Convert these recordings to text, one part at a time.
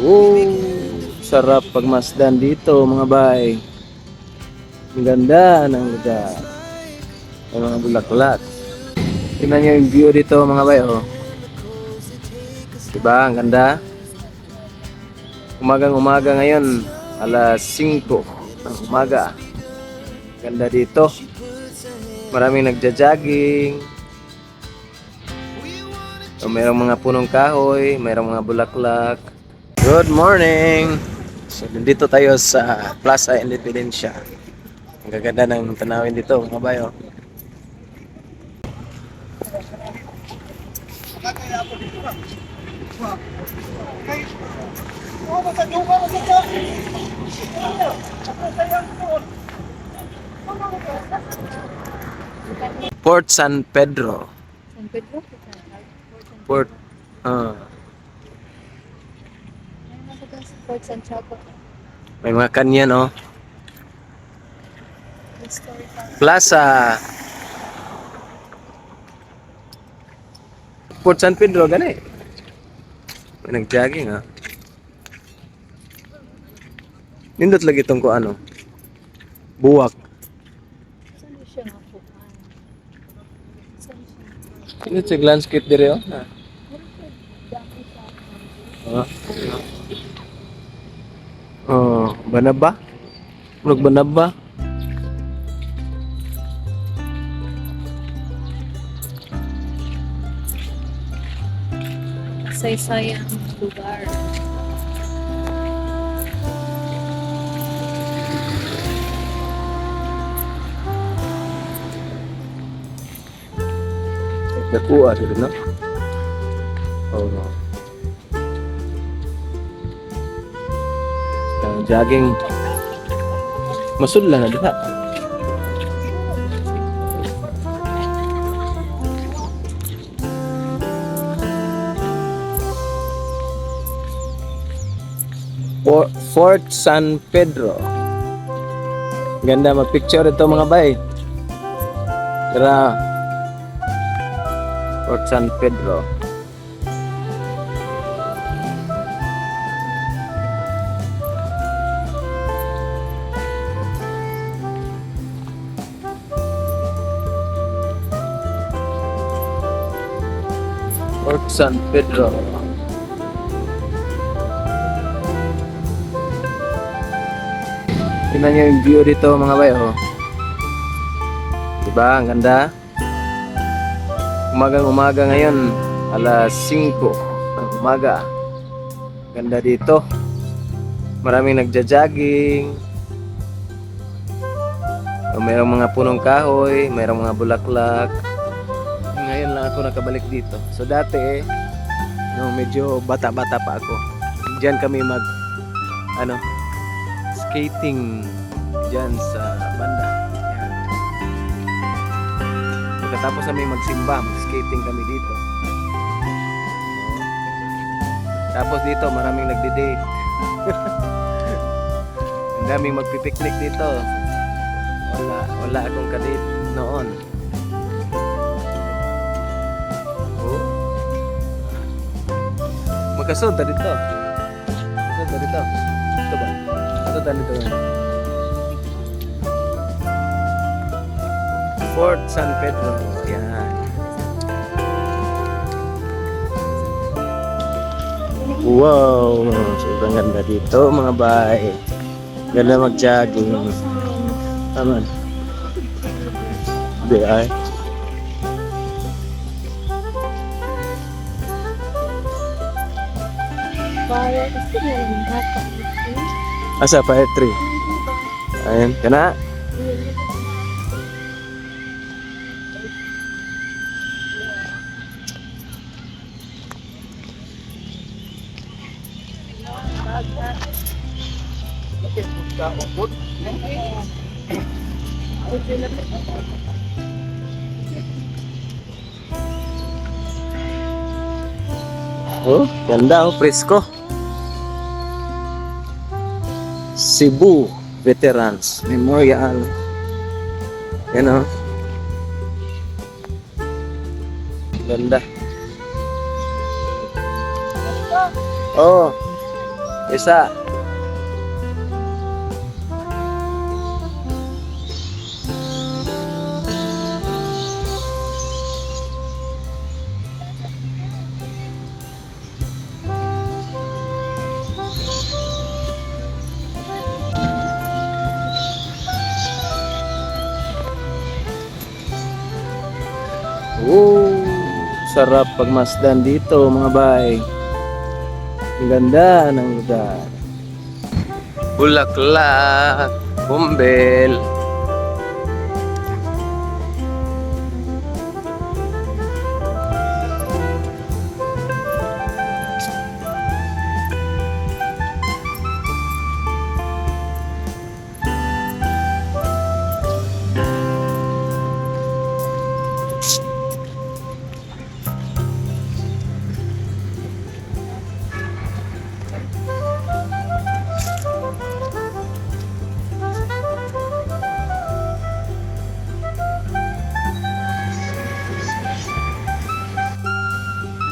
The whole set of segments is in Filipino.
Oh, sarap pagmasdan dito mga bay. Ang ganda ng lugar. May mga bulaklak. Tingnan nyo yung view dito mga bay. Oh. Diba? Ang ganda. Umagang umaga ngayon. Alas 5 ng umaga. Ganda dito. Maraming nagja-jogging. So, mayroong mga punong kahoy, mayroong mga bulaklak. Good morning! So, nandito tayo sa Plaza Independencia. Ang gaganda ng tanawin dito, mga bayo. Port San Pedro. San Pedro? Port, ah, Fort Santiago? may mga kanya, no? Plaza. Port San Pedro, gani. May nag-jogging, ha? Nindot lagi itong ko ano. Buwak. Saan siya nga po? Saan siya? Nindot sa landscape dire, oh. Ah. Dami sa Ah. Oh, banaba? Murag banaba? saysayang lugar. Nakuha sila, no? Oh, no. Ang jogging. Masudla na diha. For- Fort San Pedro. Ganda mag-picture ito mga bay. Tara. Fort San Pedro. Fort San Pedro. Tingnan nyo yung view dito mga bay, oh. Diba? Ang ganda. Umagang umaga ngayon, alas 5 ng umaga. Ganda dito. Maraming nagja-jogging. Mayroong mga punong kahoy, mayroong mga bulaklak. Ngayon lang ako nakabalik dito. So dati, no, medyo bata-bata pa ako. Diyan kami mag ano, skating diyan sa banda. Yan. Pagkatapos kami magsimba, mag-skating kami dito. Tapos dito, maraming nagde-date. Ang daming magpipiknik dito. Wala, wala akong kadate noon. Magkasunod na dito. Magkasunod na dito. Ito ba? Ito na dito. Fort San Pedro. Yan. Wow! Sobrang ganda dito mga bay. Ganda mag-jogging. Tama. Hindi ay. Asa pa 3. Ayan, kana. Oh, ganda oh, presko. Cebu Veterans Memorial. Yan oh. Ganda. Oo. Isa. Oh, sarap pagmasdan dito mga bay. Ang ganda ng lugar. Bulaklak, Bumbel.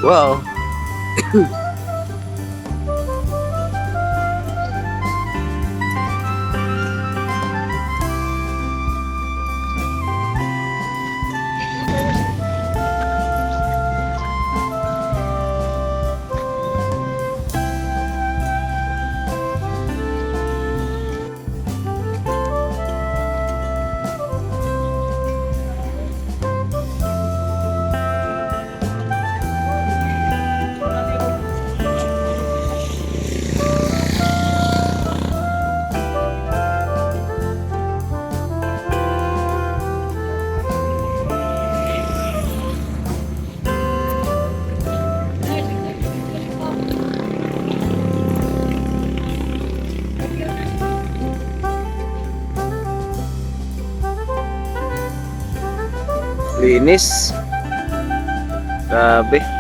Wow. Linis. Grabe.